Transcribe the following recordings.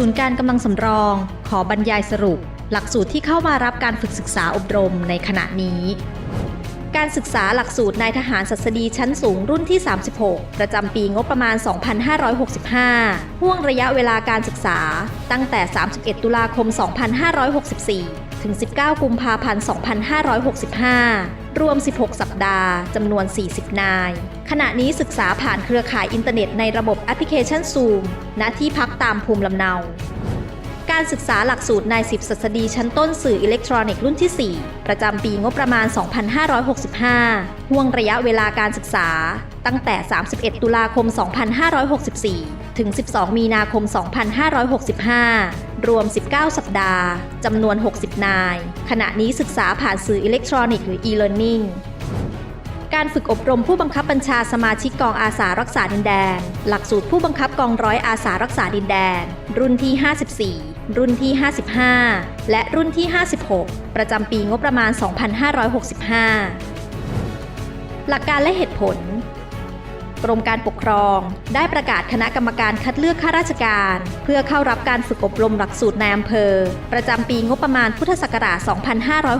ศูนย์การกำลังสำรอง ขอบรรยายสรุป หลักสูตรที่เข้ามารับการฝึกศึกษาอบรมในขณะนี้ การศึกษาหลักสูตรนายทหารศัสดีชั้นสูงรุ่นที่ 36 ประจำปีงบประมาณ 2565 ห่วงระยะเวลาการศึกษา ตั้งแต่ 31 ตุลาคม 2564 ถึง 19 กุมภาพันธ์ 2565 รวม 16 สัปดาห์จำนวน 40 นาย ขณะนี้ศึกษาผ่านเครือข่ายอินเทอร์เน็ตในระบบแอปพลิเคชัน Zoom ณที่พักตามภูมิลำเนา การศึกษาหลักสูตรนายสิบศัสดีชั้นต้นสื่ออิเล็กทรอนิกส์รุ่นที่ 4 ประจำปีงบประมาณ 2565 ห่วงระยะเวลาการศึกษา ตั้งแต่ 31 ตุลาคม 2564 ถึง 12 มีนาคม 2565 รวม 19 สัปดาห์ จำนวน 60 นาย ขณะนี้ศึกษาผ่านสื่ออิเล็กทรอนิกส์หรือ e-learning การฝึกอบรมผู้บังคับบัญชาสมาชิกกองอาสารักษาดินแดน หลักสูตรผู้บังคับกองร้อยอาสารักษาดินแดน รุ่นที่ 54 รุ่นที่ 55 และรุ่นที่ 56 ประจำปีงบประมาณ 2565 หลักการและเหตุผลกรมการปกครองได้ประกาศคณะกรรมการคัดเลือกข้าราชการ เพื่อเข้ารับการฝึกอบรมหลักสูตรในอำเภอ ประจำปีงบประมาณพุทธศักราช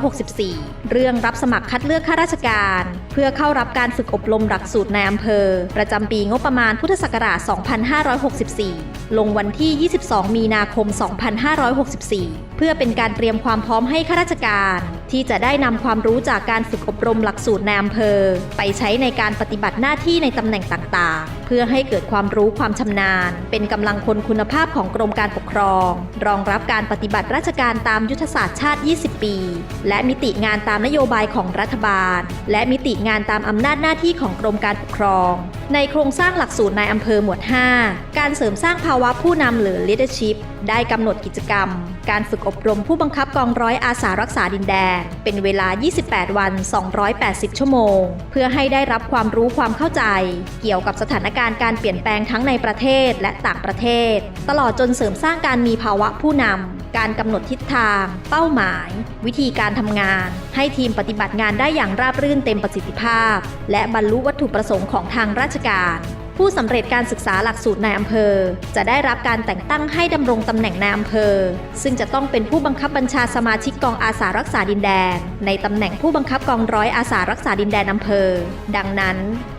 2564 เรื่องรับสมัครคัดเลือกข้าราชการ พื่อเข้ารับการฝึกอบรมหลักสูตรในอำเภอ ประจำปีงบประมาณพุทธศักราช 2564 ลงวันที่ 22 มีนาคม 2564 เพื่อเป็นการเตรียมความพร้อมให้ข้าราชการ ที่จะได้นำความรู้จากการฝึกอบรมหลักสูตรในอำเภอ ไปใช้ในการปฏิบัติหน้าที่ในตำแหน่งต่างๆ เพื่อให้เกิดความรู้ความชำนาญ เป็นกำลังคนคุณภาพของกรมการปกครอง รองรับการปฏิบัติราชการตามยุทธศาสตร์ชาติ 20 ปี และมิติงานตามนโยบายของรัฐบาล และมิติงานตามอำนาจหน้าที่ของกรมการปกครอง ในโครงสร้างหลักสูตรในอำเภอหมวด 5 การเสริมสร้างภาวะผู้นำหรือ leadership ได้กำหนดกิจกรรม การฝึกอบรมผู้บังคับกองร้อยอาสารักษาดินแดน เป็นเวลา 28 วัน 280 ชั่วโมง เพื่อให้ได้รับความรู้ความเข้าใจ เกี่ยวกับสถานการณ์การเปลี่ยนแปลงทั้งในประเทศและต่างประเทศ ตลอดจนเสริมสร้างการมีภาวะผู้นำ การกำหนดทิศทาง เป้าหมาย วิธีการทำงาน ให้ทีมปฏิบัติงานได้อย่างราบรื่นเต็มประสิทธิภาพ และบรรลุวัตถุประสงค์ของทางราชการ ผู้สำเร็จการศึกษาหลักสูตรในอำเภอ จะได้รับการแต่งตั้งให้ดำรงตำแหน่งในอำเภอ ซึ่งจะต้องเป็นผู้บังคับบัญชาสมาชิกกองอาสารักษาดินแดน ในตำแหน่งผู้บังคับกองร้อยอาสารักษาดินแดนอำเภอ ดังนั้น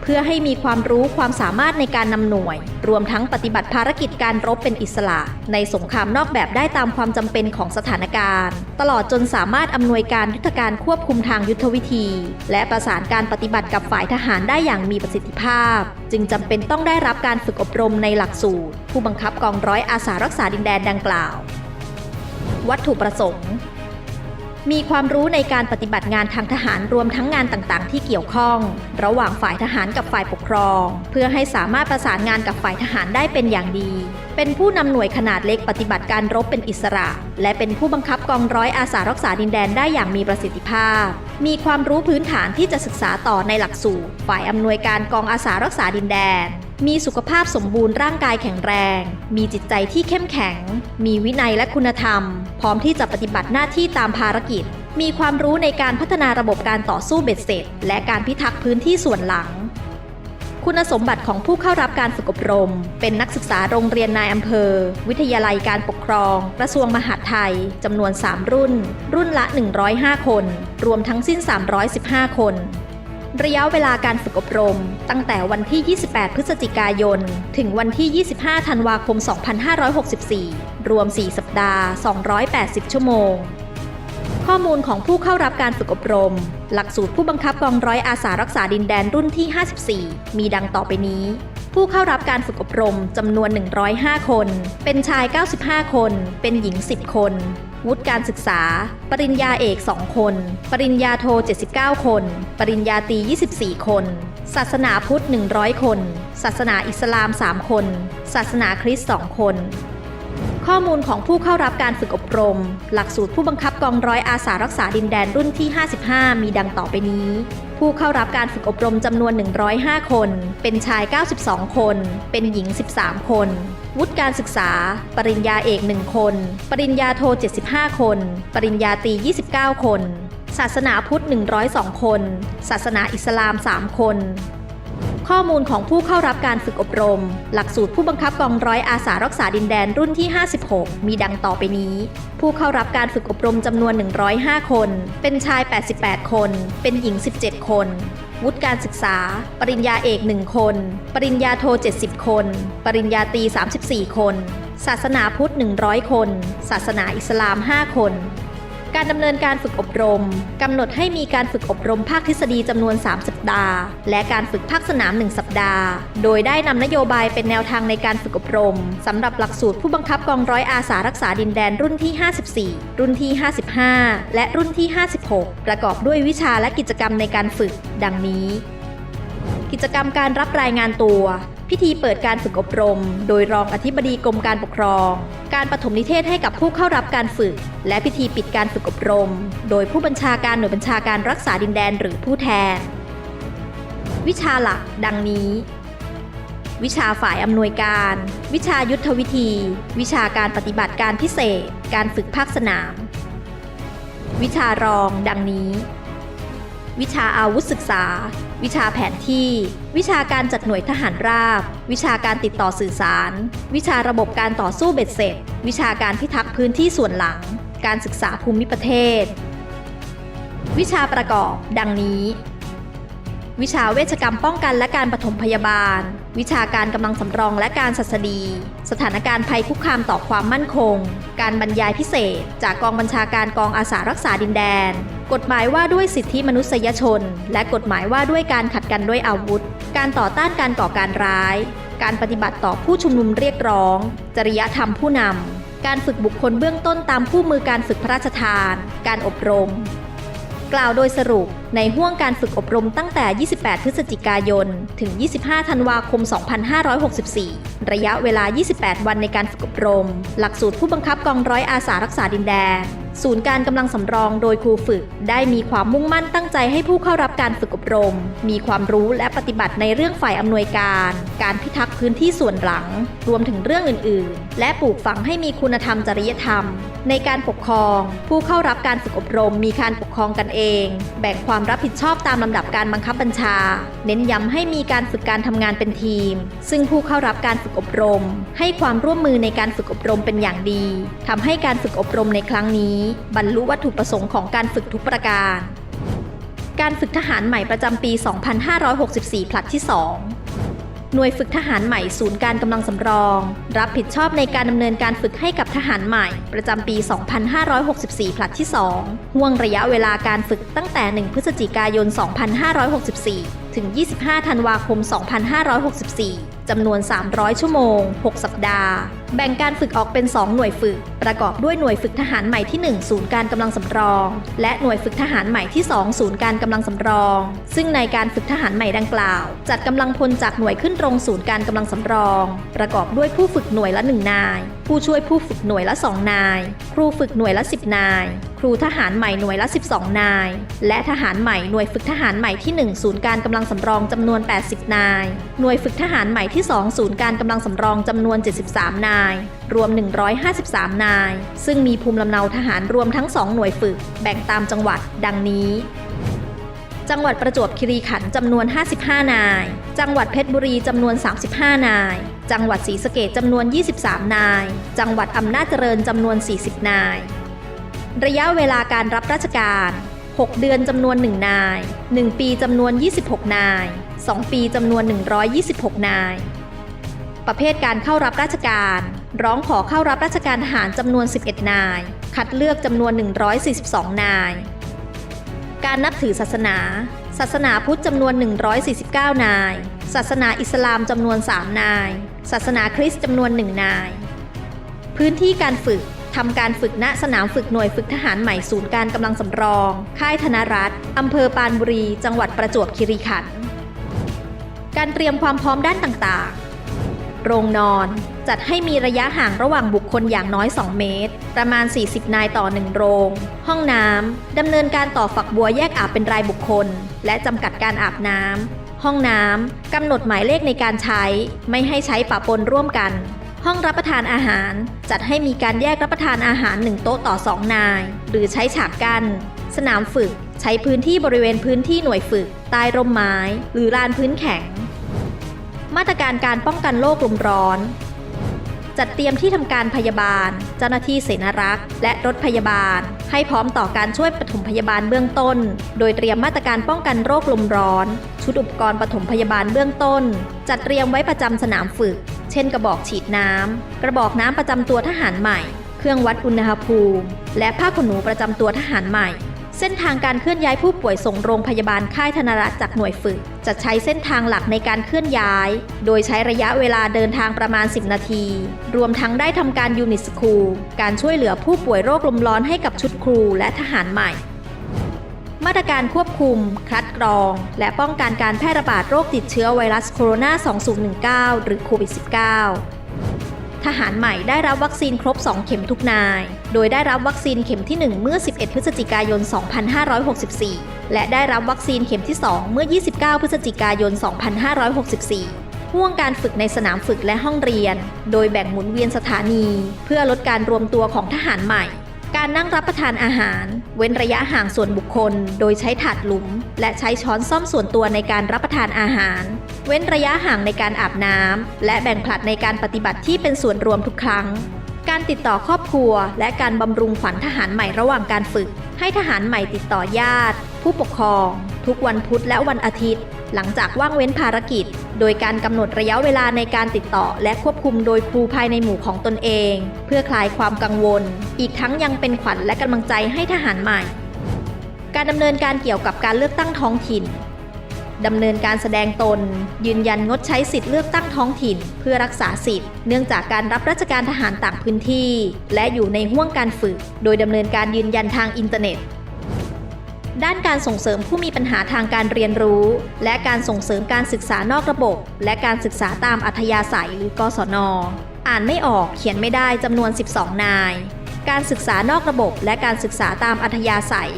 พื่อให้มีความรู้ความสามารถในการนำหน่วย รวมทั้งปฏิบัติภารกิจการรบเป็นอิสระ ในสงครามนอกแบบได้ตามความจำเป็นของสถานการณ์ ตลอดจนสามารถอำนวยการยุทธการควบคุมทางยุทธวิธี และประสานการปฏิบัติกับฝ่ายทหารได้อย่างมีประสิทธิภาพ จึงจำเป็นต้องได้รับการฝึกอบรมในหลักสูตร ผู้บังคับกองร้อยอาสารักษาดินแดนดังกล่าว วัตถุประสงค์ มีความรู้ในการปฏิบัติงานทางทหารรวมทั้งงานต่างๆ ที่เกี่ยวข้อง ระหว่างฝ่ายทหารกับฝ่ายปกครอง เพื่อให้สามารถประสานงานกับฝ่ายทหารได้เป็นอย่างดี เป็นผู้นำหน่วยขนาดเล็กปฏิบัติการรบเป็นอิสระ และเป็นผู้บังคับกองร้อยอาสารักษาดินแดนได้อย่างมีประสิทธิภาพ มีความรู้พื้นฐานที่จะศึกษาต่อในหลักสูตร ฝ่ายอำนวยการกองอาสารักษาดินแดน มีสุขภาพสมบูรณ์ร่างกายแข็งแรง มีจิตใจที่เข้มแข็ง มีวินัยและคุณธรรม พร้อมที่จะปฏิบัติหน้าที่ตามภารกิจ มีความรู้ในการพัฒนาระบบการต่อสู้เบ็ดเสร็จ และการพิทักษ์พื้นที่ส่วนหลัง คุณสมบัติของผู้เข้ารับการฝึกอบรม เป็นนักศึกษาโรงเรียนนายอำเภอ วิทยาลัยการปกครอง กระทรวงมหาดไทยจำนวน 3 รุ่น รุ่นละ 105 คน รวมทั้งสิ้น 315 คน ระยะเวลาการฝึกอบรม ตั้งแต่วันที่ 28 พฤศจิกายน ถึงวันที่ 25 ธันวาคม 2564 รวม 4 สัปดาห์ 280 ชั่วโมง ข้อมูลของผู้เข้ารับการฝึกอบรม หลักสูตรผู้บังคับกองร้อยอาสารักษาดินแดนรุ่นที่ 54 มีดังต่อไปนี้ผู้เข้ารับการฝึกอบรมจำนวน 105 คน เป็นชาย 95 คน เป็นหญิง 10 คน วุฒิการศึกษา ปริญญาเอก 2 คน ปริญญาโท 79 คน ปริญญาตรี 24 คน ศาสนาพุทธ 100 คน ศาสนาอิสลาม 3 คน ศาสนาคริสต์ 2 คน ข้อมูลของผู้เข้ารับการฝึกอบรม หลักสูตรผู้บังคับกองร้อยอาสารักษาดินแดนรุ่นที่ 55 มีดังต่อไปนี้ ผู้เข้ารับการฝึกอบรมจำนวน 105 คน เป็นชาย 92 คน เป็นหญิง 13 คน วุฒิการศึกษา ปริญญาเอก 1 คน ปริญญาโท 75 คน ปริญญาตรี 29 คน ศาสนาพุทธ 102 คน ศาสนาอิสลาม 3 คน ข้อมูลของผู้เข้ารับการฝึกอบรม หลักสูตรผู้บังคับกองร้อยอาสารักษาดินแดนรุ่นที่ 56 มีดังต่อไปนี้ ผู้เข้ารับการฝึกอบรมจำนวน 105 คน เป็นชาย 88 คน เป็นหญิง 17 คน วุฒิการศึกษา ปริญญาเอก 1 คน ปริญญาโท 70 คน ปริญญาตรี 34 คน ศาสนาพุทธ 100 คน ศาสนาอิสลาม 5 คน การดำเนินการฝึกอบรมกำหนดให้มีการฝึกอบรมภาคทฤษฎีจำนวน 3 สัปดาห์ และการฝึกภาคสนาม 1 สัปดาห์ โดยได้นำนโยบายเป็นแนวทางในการฝึกอบรมสำหรับหลักสูตรผู้บังคับกองร้อยอาสารักษาดินแดนรุ่นที่ 54 รุ่นที่ 55 และรุ่นที่ 56 ประกอบด้วยวิชาและกิจกรรมในการฝึก ดังนี้ กิจกรรมการรับรายงานตัว พิธีเปิดการฝึกอบรม โดยรองอธิบดีกรมการปกครอง การปฐมนิเทศให้กับผู้เข้ารับการฝึก และพิธีปิดการฝึกอบรม โดยผู้บัญชาการหน่วยบัญชาการรักษาดินแดนหรือผู้แทน วิชาหลัก ดังนี้ วิชาฝ่ายอำนวยการ วิชายุทธวิธี วิชาการปฏิบัติการพิเศษ การฝึกภาคสนาม วิชารอง ดังนี้ วิชาอาวุธศึกษา วิชาแผนที่ วิชาการจัดหน่วยทหารราบ วิชาการติดต่อสื่อสาร วิชาระบบการต่อสู้เบ็ดเสร็จ วิชาการพิทักษ์พื้นที่ส่วนหลัง การศึกษาภูมิประเทศ วิชาประกอบ ดังนี้ วิชาเวชกรรมป้องกันและการปฐมพยาบาล วิชาการกำลังสำรองและการศัสดี สถานการณ์ภัยคุกคามต่อความมั่นคง การบรรยายพิเศษ จากกองบัญชาการกองอาสารักษาดินแดน กฎหมายว่าด้วยสิทธิมนุษยชน และกฎหมายว่าด้วยการขัดกันด้วยอาวุธ การต่อต้านการก่อการร้าย การปฏิบัติต่อผู้ชุมนุมเรียกร้อง จริยธรรมผู้นำ การฝึกบุคคลเบื้องต้นตามคู่มือการฝึกพระราชทาน การอบรม กล่าวโดยสรุปในห่วงการฝึกอบรมตั้งแต่ 28 พฤศจิกายน ถึง 25 ธันวาคม 2564 ระยะเวลา 28 วันในการฝึกอบรม หลักสูตรผู้บังคับกองร้อยอาสารักษาดินแดน ศูนย์การกำลังสำรองโดยครูฝึก ได้มีความมุ่งมั่นตั้งใจให้ผู้เข้ารับการฝึกอบรม มีความรู้และปฏิบัติในเรื่องฝ่ายอำนวยการ การพิทักษ์พื้นที่ส่วนหลัง รวมถึงเรื่องอื่น ๆ และปลูกฝังให้มีคุณธรรมจริยธรรม ในการปกครอง ผู้เข้ารับการฝึกอบรม มีการปกครองกันเอง แบ่งความรับผิดชอบตามลำดับการบังคับบัญชา เน้นย้ำให้มีการฝึกการทำงานเป็นทีม ซึ่งผู้เข้ารับการฝึกอบรม ให้ความร่วมมือในการฝึกอบรมเป็นอย่างดีทำให้การฝึกอบรมในครั้งนี้บรรลุวัตถุประสงค์ของการฝึกทุกประการ การฝึกทหารใหม่ประจำปี 2564 ผลัดที่ 2 หน่วยฝึกทหารใหม่ศูนย์การกำลังสำรอง รับผิดชอบในการดำเนินการฝึกให้กับทหารใหม่ ประจำปี 2564 ผลัดที่ 2 ห่วงระยะเวลาการฝึกตั้งแต่ 1 พฤศจิกายน 2564 ถึง 25 ธันวาคม 2564 จำนวน 300 ชั่วโมง 6 สัปดาห์ แบ่งการฝึกออกเป็น 2 หน่วยฝึก ประกอบด้วยหน่วยฝึกทหารใหม่ที่ 1 ศูนย์การกำลังสำรอง และหน่วยฝึกทหารใหม่ที่ 2 ศูนย์การกำลังสำรอง ซึ่งในการฝึกทหารใหม่ดังกล่าว จัดกำลังพลจากหน่วยขึ้นตรงศูนย์การกำลังสำรอง ประกอบด้วยผู้ฝึกหน่วยละ 1 นาย ผู้ช่วยผู้ฝึกหน่วยละ 2 นาย ครูฝึกหน่วยละ 10 นาย ครูทหารใหม่หน่วยละ 12 นาย และทหารใหม่หน่วยฝึกทหารใหม่ที่ 1 ศูนย์การกำลังสำรองจำนวน 80 นาย หน่วยฝึกทหารใหม่ที่ 2 ศูนย์การกำลังสำรองจำนวน 73 นายรวม 153 นาย ซึ่งมีภูมิลำเนาทหารรวมทั้ง 2 หน่วยฝึก แบ่งตามจังหวัด ดังนี้ จังหวัดประจวบคีรีขันธ์จำนวน 55 นาย จังหวัดเพชรบุรีจำนวน 35 นาย จังหวัดศรีสะเกษจำนวน 23 นาย จังหวัดอำนาจเจริญจำนวน 40 นาย ระยะเวลาการรับราชการ 6 เดือนจำนวน 1 นาย 1 ปีจำนวน 26 นาย 2 ปีจำนวน 126 นาย ประเภทการเข้ารับราชการ ร้องขอเข้ารับราชการทหารจำนวน 11 นาย คัดเลือกจำนวน 142 นาย การนับถือศาสนา ศาสนาพุทธจำนวน 149 นาย ศาสนาอิสลามจำนวน 3 นาย ศาสนาคริสต์จำนวน 1 นาย พื้นที่การฝึกทำการฝึกณสนามฝึกหน่วยฝึกทหารใหม่ศูนย์การกำลังสำรอง ค่ายธนรัฐอำเภอปานบุรี จังหวัดประจวบคีรีขันธ์ การเตรียมความพร้อมด้านต่างๆ โรงนอน จัดให้มีระยะห่างระหว่างบุคคลอย่างน้อย 2 เมตร ประมาณ 40 นายต่อ 1 โรง ห้องน้ำดำเนินการต่อฝักบัวแยกอาบเป็นรายบุคคล และจำกัดการอาบน้ำห้องน้ำกำหนดหมายเลขในการใช้ ไม่ให้ใช้ปะปนร่วมกัน ห้องรับประทานอาหาร จัดให้มีการแยกรับประทานอาหาร 1 โต๊ะต่อ 2 นาย หรือใช้ฉากกัน้นสนามฝึก ใช้พื้นที่บริเวณพื้นที่หน่วยฝึก ใต้ร่มไม้ หรือลานพื้นแข็ง มาตรการการป้องกันโรคลมร้อน จัดเตรียมที่ทำการพยาบาล เจ้าหน้าที่เสนารักษ์ และรถพยาบาล ให้พร้อมต่อการช่วยปฐมพยาบาลเบื้องต้น โดยเตรียมมาตรการป้องกันโรคลมร้อน ชุดอุปกรณ์ปฐมพยาบาลเบื้องต้น จัดเตรียมไว้ประจำสนามฝึก เช่นกระบอกฉีดน้ำกระบอกน้ำประจำตัวทหารใหม่ เครื่องวัดอุณหภูมิ และผ้าขนหนูประจำตัวทหารใหม่ เส้นทางการเคลื่อนย้ายผู้ป่วยส่งโรงพยาบาลค่ายธนรัฐจากหน่วยฝึก จะใช้เส้นทางหลักในการเคลื่อนย้าย โดยใช้ระยะเวลาเดินทางประมาณ 10 นาที รวมทั้งได้ทำการยูนิสคูลการช่วยเหลือผู้ป่วยโรคลมร้อนให้กับชุดครูและทหารใหม่ มาตรการควบคุม คัดกรอง และป้องกันการแพร่ระบาดโรคติดเชื้อไวรัสโคโรนา 2019 หรือโควิด -19 ทหารใหม่ได้รับวัคซีนครบ 2 เข็มทุกนาย โดยได้รับวัคซีนเข็มที่ 1 เมื่อ 11 พฤศจิกายน 2564 และได้รับวัคซีนเข็มที่ 2 เมื่อ 29 พฤศจิกายน 2564ห่วงการฝึกในสนามฝึกและห้องเรียน โดยแบ่งหมุนเวียนสถานี เพื่อลดการรวมตัวของทหารใหม่ การนั่งรับประทานอาหาร เว้นระยะห่างส่วนบุคคล โดยใช้ถาดหลุม และใช้ช้อนซ่อมส่วนตัวในการรับประทานอาหาร เว้นระยะห่างในการอาบน้ำและแบ่งผลัดในการปฏิบัติที่เป็นส่วนรวมทุกครั้ง การติดต่อครอบครัว และการบำรุงขวัญทหารใหม่ระหว่างการฝึก ให้ทหารใหม่ติดต่อญาติ ผู้ปกครอง ทุกวันพุธและวันอาทิตย์ หลังจากว่างเว้นภารกิจ โดยการกำหนดระยะเวลาในการติดต่อ และควบคุมโดยครูภายในหมู่ของตนเอง เพื่อคลายความกังวล อีกทั้งยังเป็นขวัญและกำลังใจให้ทหารใหม่ การดำเนินการเกี่ยวกับการเลือกตั้งท้องถิ่นดำเนินการแสดงตน ยืนยันงดใช้สิทธิ์เลือกตั้งท้องถิ่น เพื่อรักษาสิทธิ์เนื่องจากการรับราชการทหารต่างพื้นที่ และอยู่ในห่วงการฝึก โดยดำเนินการยืนยันทางอินเทอร์เน็ต ด้านการส่งเสริมผู้มีปัญหาทางการเรียนรู้ และการส่งเสริมการศึกษานอกระบบ และการศึกษาตามอัธยาศัยหรือกศน อ่านไม่ออกเขียนไม่ได้จำนวน 12 นาย การศึกษานอกระบบและการศึกษาตามอัธยาศัย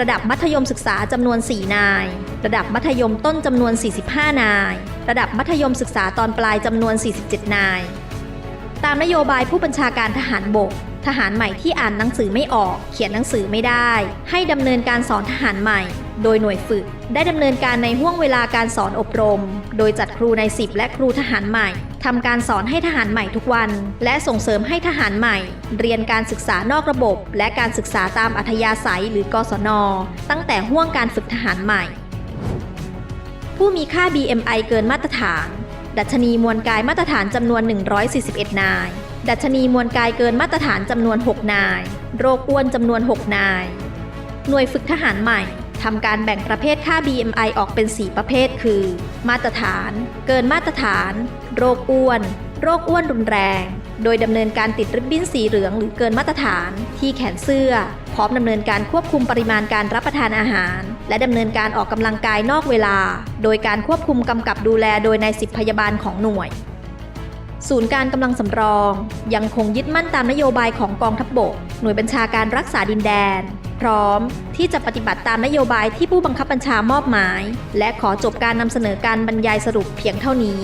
ระดับมัธยมศึกษาจำนวน 4 นาย ระดับมัธยมต้นจำนวน 45 นาย ระดับมัธยมศึกษาตอนปลายจำนวน 47 นาย ตามนโยบายผู้บัญชาการทหารบก ทหารใหม่ที่อ่านหนังสือไม่ออก เขียนหนังสือไม่ได้ ให้ดำเนินการสอนทหารใหม่ โดยหน่วยฝึก ได้ดำเนินการในห่วงเวลาการสอนอบรม โดยจัดครูในสิบและครูทหารใหม่ทำการสอนให้ทหารใหม่ทุกวัน และส่งเสริมให้ทหารใหม่ เรียนการศึกษานอกระบบ และการศึกษาตามอัธยาศัยหรือกศน ตั้งแต่ห่วงการฝึกทหารใหม่ ผู้มีค่า BMI เกินมาตรฐาน ดัชนีมวลกายมาตรฐานจำนวน 141 นาย ดัชนีมวลกายเกินมาตรฐานจำนวน 6 นาย โรคอ้วนจำนวน 6 นาย หน่วยฝึกทหารใหม่ทำการแบ่งประเภทค่า BMI ออกเป็น 4 ประเภท คือ มาตรฐาน เกินมาตรฐาน โรคอ้วน โรคอ้วนรุนแรง โดยดำเนินการติดริบบิ้นสีเหลืองหรือเกินมาตรฐาน ที่แขนเสื้อ พร้อมดำเนินการควบคุมปริมาณการรับประทานอาหาร และดำเนินการออกกำลังกายนอกเวลา โดยการควบคุมกำกับดูแลโดยนายสิบพยาบาลของหน่วย ศูนย์การกำลังสำรอง ยังคงยึดมั่นตามนโยบายของกองทัพบบก หน่วยบัญชาการรักษาดินแดน พร้อมที่จะปฏิบัติตามนโยบายที่ผู้บังคับบัญชามอบหมาย และขอจบการนำเสนอการบรรยายสรุปเพียงเท่านี้